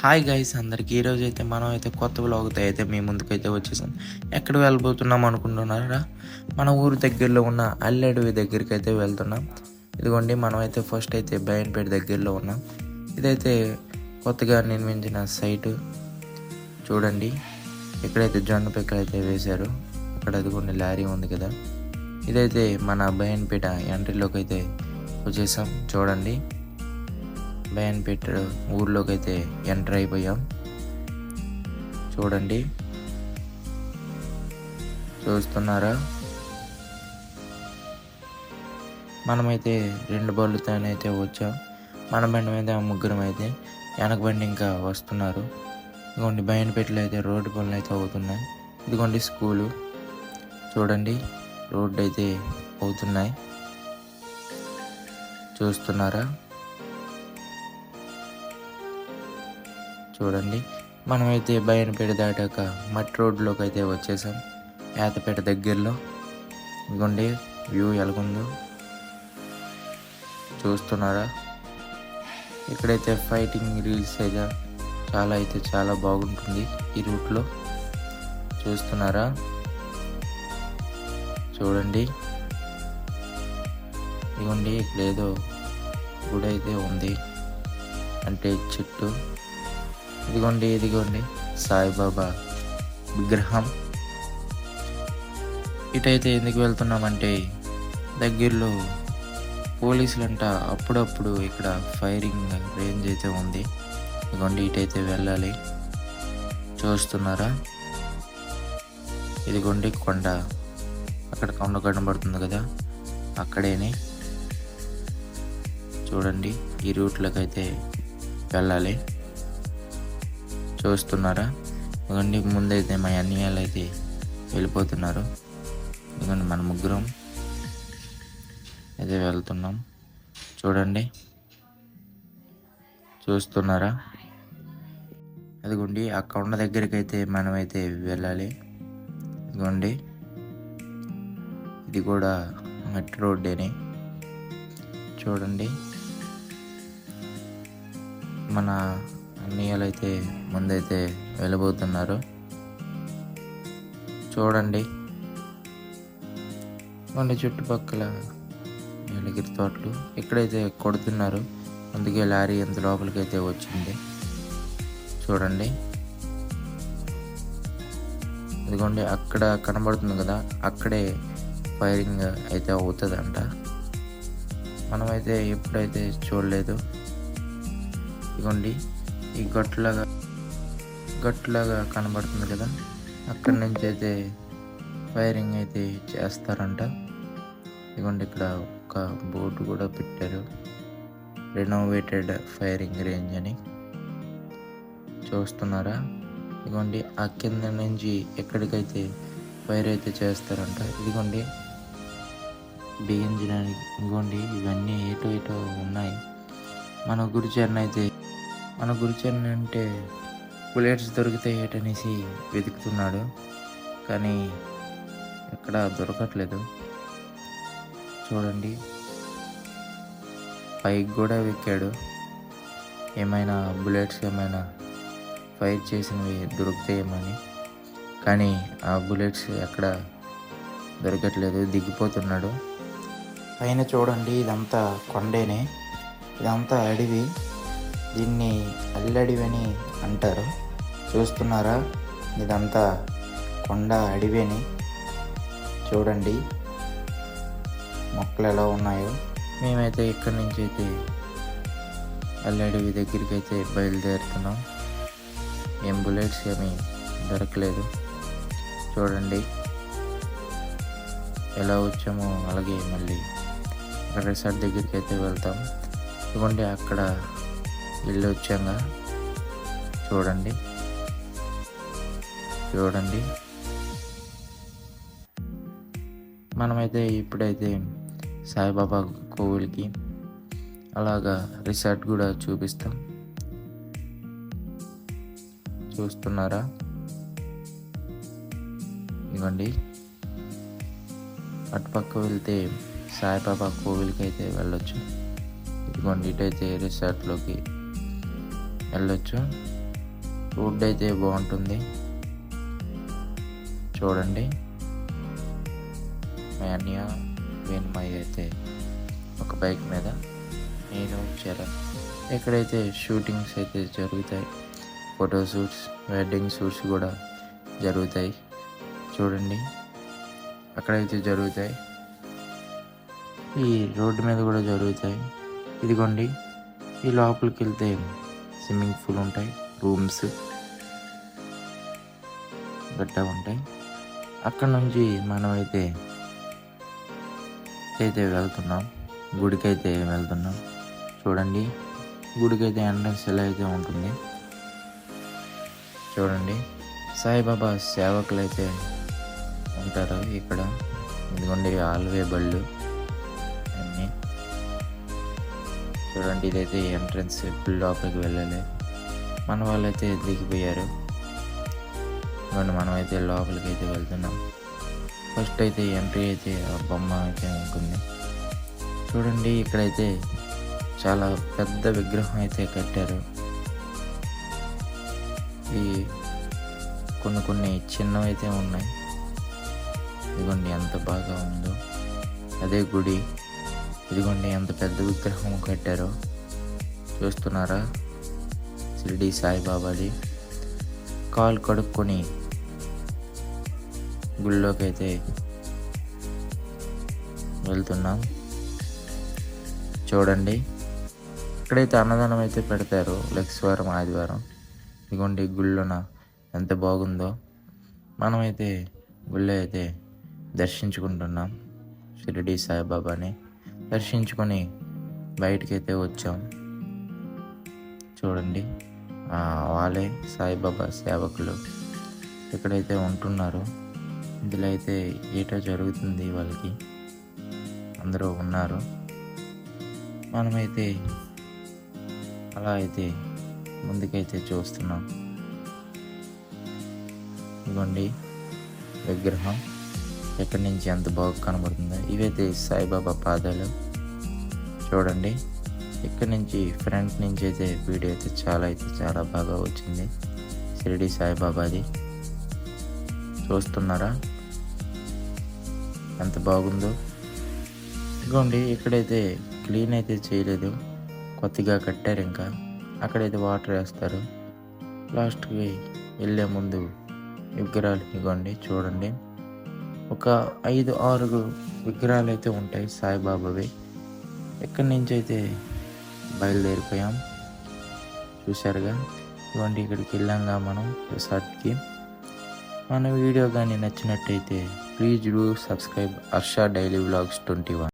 Hi guys అందరికీ ఈరోజు అయితే మనం అయితే కొత్త బ్లాగ్తో అయితే మీ ముందుకైతే వచ్చేసాం. ఎక్కడ వెళ్ళబోతున్నాం అనుకుంటున్నారా? మన ఊరు దగ్గరలో ఉన్న అల్లెడవి దగ్గరికి అయితే వెళ్తున్నాం. ఇదిగోండి మనం అయితే ఫస్ట్ అయితే బయన్పేట దగ్గరలో ఉన్నాం. ఇదైతే కొత్తగా నిర్మించిన సైటు చూడండి ఇక్కడైతే జొన్న పిక్కలు అయితే వేశారు. అక్కడ అదిగోండి లారీ ఉంది కదా. ఇదైతే మన బయన్పేట ఎంట్రీలోకి అయితే వచ్చేసాం. చూడండి బయన్పేట ఊర్లోకి అయితే ఎంటర్ అయిపోయాం. చూడండి. చూస్తున్నారా? మనమైతే రెండు బళ్ళుతోనైతే వచ్చాం. మన బండి మీద ముగ్గురం అయితే వెనక బండి ఇంకా వస్తున్నారు. ఇదిగోండి బయన్పేటలో అయితే రోడ్డు పనులు అయితే అవుతున్నాయి. ఇదిగోండి స్కూలు. చూడండి రోడ్డు అయితే అవుతున్నాయి. చూస్తున్నారా? చూడండి. మనమైతే బయనపేట దాటాక మట్టి రోడ్లోకి అయితే వచ్చేసాం. ఏతపేట దగ్గరలో. ఇదిగోండి వ్యూ ఎలాగుందో. చూస్తున్నారా? ఇక్కడైతే ఫైటింగ్ రీల్స్ అయితే చాలా అయితే చాలా బాగుంటుంది ఈ రూట్లో. చూస్తున్నారా? చూడండి. ఇదిగోండి ఇక్కడ ఏదో గుడి అయితే ఉంది. అంటే చెట్టు. ఇదిగోండి ఇదిగోండి. సాయిబాబా విగ్రహం. ఇటైతే ఎందుకు వెళ్తున్నామంటే దగ్గరలో పోలీసులంట అప్పుడప్పుడు ఇక్కడ ఫైరింగ్ రేంజ్ అయితే ఉంది. ఇదిగోండి ఇటైతే వెళ్ళాలి. చూస్తున్నారా? ఇదిగోండి కొండ. అక్కడ కొండ కనబడుతుంది కదా అక్కడేనే. చూడండి ఈ రూట్లోకి అయితే వెళ్ళాలి. చూస్తున్నారా? ఇదిగోండి ముందైతే మా అన్నయ్యలు అయితే వెళ్ళిపోతున్నారు. ఇదిగోండి మన ముగ్గురం అయితే వెళ్తున్నాం. చూడండి. చూస్తున్నారా? అదిగోండి ఆ కొండ దగ్గరికి అయితే మనమైతే వెళ్ళాలి. ఇదిగోండి. ఇది కూడా మట్టి రోడ్డేనే. చూడండి. మన అన్నయ్యలు అయితే ముందైతే వెళ్ళబోతున్నారు. చూడండి. మన చుట్టుపక్కల నీలగిరి తోటలు ఇక్కడైతే కొడుతున్నారు. అందుకే లారీ ఎంత లోపలికి అయితే వచ్చింది. చూడండి. ఇదిగోండి అక్కడ కనబడుతుంది కదా అక్కడే ఫైరింగ్ అయితే అవుతుందంట. మనమైతే ఎప్పుడైతే చూడలేదు. ఇదిగోండి. ఈ గట్లాగా గట్లాగా కనబడుతుంది కదా? అక్కడి నుంచి అయితే ఫైరింగ్ అయితే చేస్తారంట. ఇదిగోండి ఇక్కడ ఒక బోర్డు కూడా పెట్టారు. రెనోవేటెడ్ ఫైరింగ్ రేంజ్ అని. చూస్తున్నారా? ఇదిగోండి ఆ కింద నుంచి ఎక్కడికైతే ఫైర్ అయితే చేస్తారంట. ఇదిగోండి బిగించడానికి ఇదిగోండి ఇవన్నీ ఏటో ఏటో ఉన్నాయి. మన గురుచరణ్ అయితే మన గురుచరణ్ అంటే బుల్లెట్స్ దొరికితే ఏటనేసి వెతుకుతున్నాడు. కానీ ఎక్కడ దొరకట్లేదు. చూడండి. పైకి కూడా వెక్కాడు. ఏమైనా బుల్లెట్స్ ఏమైనా ఫైర్ చేసినవి దొరుకుతాయేమని. కానీ ఆ బుల్లెట్స్ ఎక్కడ దొరకట్లేదు. దిగిపోతున్నాడు. పైన చూడండి ఇదంతా కొండేనే. ఇదంతా అడవి. దీన్ని అల్లడివి అని అంటారు. చూస్తున్నారా? ఇదంతా కొండ అడవిని చూడండి. మొక్కలు ఎలా ఉన్నాయో. మేమైతే ఇక్కడి నుంచి అయితే అల్లడివి దగ్గరికి అయితే బయలుదేరుతున్నాం. ఏం బుల్లెట్స్ ఏమీ దొరకలేదు. చూడండి. ఎలా వచ్చామో అలాగే మళ్ళీ అక్కడ రిసార్ట్ దగ్గరికి అయితే వెళ్తాం. ఇదిగోండి అక్కడ వెళ్ళి వచ్చాగా చూడండి. చూడండి. మనమైతే ఇప్పుడైతే సాయిబాబా కోవిల్కి అలాగా రిసార్ట్ కూడా చూపిస్తాం. చూస్తున్నారా? ఇవ్వండి. అటుపక్క వెళ్తే సాయిబాబా కోవిల్కి అయితే వెళ్ళొచ్చు. ఇదిగోండి ఇటైతే రిసార్ట్లోకి వెళ్ళొచ్చు. రోడ్ అయితే బాగుంటుంది. చూడండి. మా అన్నయ్య వేణుమయ్య అయితే ఒక బైక్ మీద నేను చరణ్. ఎక్కడైతే షూటింగ్స్ అయితే జరుగుతాయి. ఫోటో షూట్స్ వెడ్డింగ్ షూట్స్ కూడా జరుగుతాయి. చూడండి. అక్కడైతే జరుగుతాయి. ఈ రోడ్డు మీద కూడా జరుగుతాయి. ఇదిగోండి. ఈ లోపలికి వెళ్తే స్విమ్మింగ్ పూల్ ఉంటాయి రూమ్స్ గట్ట ఉంటాయి. అక్కడ నుంచి మనం అయితే అయితే వెళ్తున్నాం గుడికైతే వెళ్తున్నాం. చూడండి గుడికి అయితే ఎంట్రన్స్ ఎలా అయితే ఉంటుంది. చూడండి సాయిబాబా సేవకులు అయితే ఉంటారు ఇక్కడ. ఎందుకంటే ఆల్వే బళ్ళు. చూడండి ఇదైతే ఎంట్రన్స్ ఇప్పుడు లోపలికి వెళ్ళాలి. మన వాళ్ళైతే దిగిపోయారు ఇవ్వండి మనం అయితే లోపలికి అయితే వెళ్తున్నాం. ఫస్ట్ అయితే ఎంట్రీ అయితే ఆ బొమ్మ అయితే ఉంటుంది చూడండి ఇక్కడైతే చాలా పెద్ద విగ్రహం అయితే కట్టారు. ఈ కొన్ని కొన్ని చిన్నవి అయితే ఉన్నాయి. ఇదిగోండి ఎంత బాగా ఉందో. అదే గుడి. ఇదిగోండి ఎంత పెద్ద విగ్రహం కట్టారో చూస్తున్నారా? షిరిడి సాయిబాబాది కాలు కడుక్కొని గుళ్ళోకి అయితే వెళ్తున్నాం. చూడండి ఇక్కడైతే అన్నదానం అయితే పెడతారు లక్ష్వారం ఆదివారం. ఇదిగోండి గుళ్ళోన ఎంత బాగుందో. మనమైతే గుళ్ళో అయితే దర్శించుకుంటున్నాం. షిరిడి సాయిబాబాని దర్శించుకొని బయటకైతే వచ్చాం. చూడండి వాళ్ళే సాయిబాబా సేవకులు. ఎక్కడైతే ఉంటున్నారో ఇందులో అయితే ఏటో జరుగుతుంది వాళ్ళకి. అందరూ ఉన్నారు. మనమైతే అలా అయితే ముందుకైతే చూస్తున్నాం. ఇదిగోండి విగ్రహం. ఎక్కడి నుంచి ఎంత బాగా కనబడుతుందో ఇవైతే సాయిబాబా పాదాలు. చూడండి ఇక్కడ నుంచి ఫ్రంట్ నుంచి అయితే వీడియో అయితే చాలా అయితే చాలా బాగా వచ్చింది. షిరిడి సాయిబాబాది. చూస్తున్నారా? ఎంత బాగుందో. ఇదిగోండి ఇక్కడైతే క్లీన్ అయితే చేయలేదు. కొత్తగా కట్టారు ఇంకా. అక్కడైతే వాటర్ వేస్తారు. లాస్ట్కి వెళ్ళే ముందు విగ్రహాలు ఇవ్వండి చూడండి. ఒక ఐదు ఆరు విగ్రహాలు అయితే ఉంటాయి సాయిబాబావి. ఎక్కడి నుంచి అయితే బయలుదేరిపోయాం? చూసారుగా ఇవ్వండి ఇక్కడికి వెళ్ళాంగా మనం రిసార్ట్కి మన వీడియో కానీ నచ్చినట్టయితే please do subscribe Harsha daily vlogs twenty one.